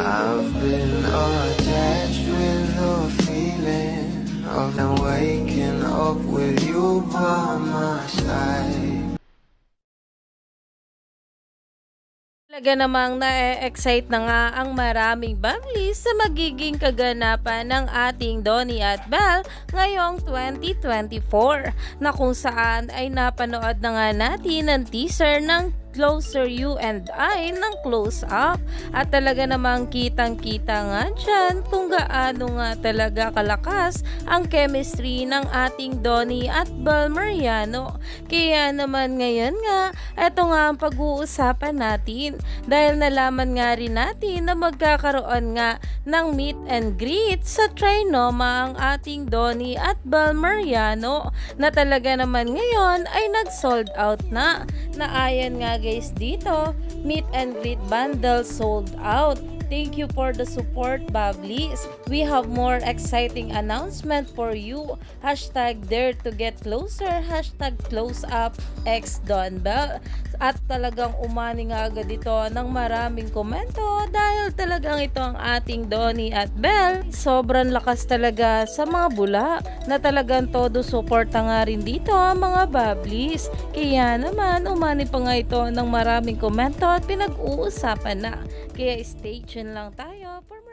I've been attached with the feeling of now waking up with you by my side. Talaga namang na-excite na nga ang maraming Banglis sa magiging kaganapan ng ating Donnie at Belle ngayong 2024 na kung saan ay napanood na nga natin ang teaser ng Closer You and I ng close up. At talaga namang kitang kita nga dyan kung gaano nga talaga kalakas ang chemistry ng ating Donnie at Belle Mariano kaya naman ngayon nga eto nga ang pag-uusapan natin. Dahil nalaman nga rin natin na magkakaroon nga ng meet and greet sa Trinoma ang ating Donnie at Bel Mariano na talaga naman ngayon ay nag-sold out na. Naayan nga guys dito, meet and greet bundle sold out. Thank you for the support, Bablis. We have more exciting announcement for you. Hashtag dare to get closer. Hashtag close up X Don Bell. At talagang umani nga agad ito ng maraming komento dahil talagang ito ang ating Donnie at Bell. Sobrang lakas talaga sa mga bula na talagang todo suporta nga rin dito ang mga Bablis. Kaya naman umani pa nga ito ng maraming komento at pinag-uusapan na. Kaya stay tuned lang tayo for more